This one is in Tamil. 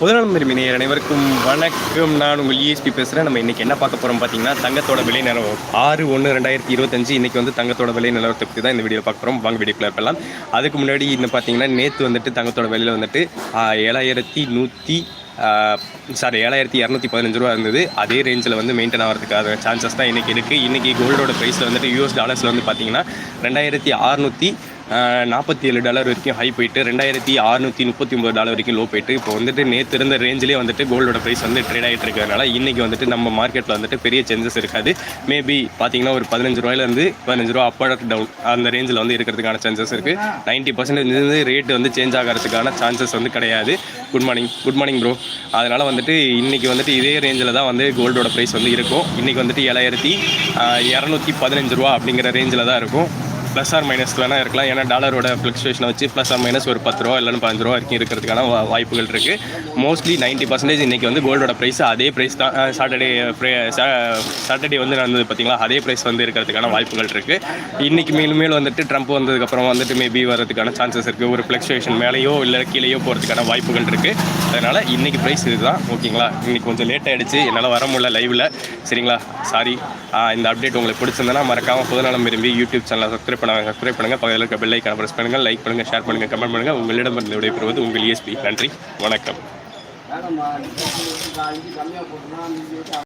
முதலாம் விரும்பினர் அனைவருக்கும் வணக்கம். நான் உங்கள் இஎஸ்பி பேசுகிறேன் நம்ம இன்றைக்கி என்ன பார்க்க போகிறோம் பார்த்தீங்கன்னா தங்கத்தோட விலை நிலவரம் ஆறு ஒன்று ரெண்டாயிரத்தி இருபத்தஞ்சு இன்றைக்கி வந்து தங்கத்தோட விலை நிலவரத்தை பற்றி தான் இந்த வீடியோ பார்க்க போகிறோம் வாங்க வீடியோக்குள்ள இருக்கலாம் அதுக்கு முன்னாடி இன்னும் பார்த்தீங்கன்னா நேற்று வந்துட்டு தங்கத்தோட விலையில் வந்துட்டு ஏழாயிரத்தி நூற்றி சாரி ஏழாயிரத்தி இரநூத்தி பதினஞ்சு ரூபா இருந்தது. அதே ரேஞ்சில் வந்து மெயின்டைன் ஆகிறதுக்கான சான்சஸ் தான் இன்றைக்கி இருக்குது இன்றைக்கி கோல்டோட ப்ரைஸில் வந்துட்டு யூஎஸ் டாலர்ஸில் வந்து பார்த்திங்கன்னா ரெண்டாயிரத்தி அறநூற்றி நாற்பத்தி ஏழு டாலர் வரைக்கும் ஹை போயிட்டு ரெண்டாயிரத்தி அறுநூற்றி முப்பத்தி ஒம்பது டாலர் வரைக்கும் லோ போயிட்டு இப்போ வந்துட்டு நேற்று இருந்த ரேஞ்சிலே வந்துட்டு கோல்டோட ப்ரைஸ் வந்து ட்ரேட் ஆகிட்டு இருக்கிறதுனால இன்றைக்கி வந்துட்டு நம்ம மார்க்கெட்டில் வந்துட்டு பெரிய சேஞ்சஸ் இருக்காது. மேபி பார்த்தீங்கன்னா ஒரு பதினஞ்சு ரூபாயிலேருந்து பதினஞ்சு ரூபா அப் டவுன் அந்த ரேஞ்சில் வந்து இருக்கிறதுக்கான சான்சஸ் இருக்குது நைன்ட்டி பர்சன்டேஜ் வந்து ரேட் வந்து சேஞ்ச் ஆகிறதுக்கான சான்சஸ் வந்து கிடையாது. Good morning good morning bro அதனால் வந்துட்டு இன்றைக்கி வந்துட்டு இதே ரேஞ்சில் தான் வந்து கோல்டோட ப்ரைஸ் வந்து இருக்கும். இன்றைக்கி வந்துட்டு ஏழாயிரத்தி இரநூத்தி பதினஞ்சு ரூபா அப்படிங்கிற ரேஞ்சில் தான் இருக்கும். ப்ளஸ் ஆர் மைனஸ் வேணால் இருக்கலாம். ஏன்னா டாலரோட ஃப்ளக்சுவேஷனை வச்சு ப்ளஸ் ஆர் மைனஸ் ஒரு பத்து ரூபா இல்லைன்னு பதினஞ்சு ரூபா வரைக்கும் இருக்கிறதுக்கான வாய்ப்புகள் இருக்குது மோஸ்ட்லி நைன்ட்டி பர்சன்டேஜ் இன்றைக்கி வந்து கோல்டோட ப்ரைஸ் அதே ப்ரைஸ் தான் சாட்டர்டே சாட்டர்டே வந்து நடந்தது பார்த்தீங்களா அதே ப்ரைஸ் வந்து இருக்கிறதுக்கான வாய்ப்புகள் இருக்குது இன்றைக்கி மேலும் மேலும் வந்துட்டு ட்ரம்ப் வந்ததுக்கப்புறம் வந்துட்டு மேபி வரதுக்கான சான்சஸ் இருக்குது ஒரு ஃப்ளக்சுவேஷன் மேலேயோ இல்லை கீழேயோ போகிறதுக்கான வாய்ப்புகள் இருக்குது அதனால் இன்றைக்கி ப்ரைஸ் இதுதான் ஓகேங்களா? இன்றைக்கி கொஞ்சம் லேட் ஆகிடுச்சு என்னால் வர முடியல லைவில் சரிங்களா? சாரி இந்த அப்டேட் உங்களுக்கு பிடிச்சிருந்தனா மறக்காமல் பொதுநலம் விரும்பி யூடியூப் சேனலை சப்ஸ்கிரைப் பண்ணாங்க சப்ஸ்கிரைப் பண்ணுங்கள் பக்கத்தில் இருக்க பெல் ஐக்கான ப்ரெஸ் பண்ணுங்கள் லைக் பண்ணுங்கள் ஷேர் பண்ணுங்கள் கமெண்ட் பண்ணுங்கள் உங்களிடம் இருந்து விடைபெறுவது உங்கள் இஎஸ்பி நன்றி வணக்கம்.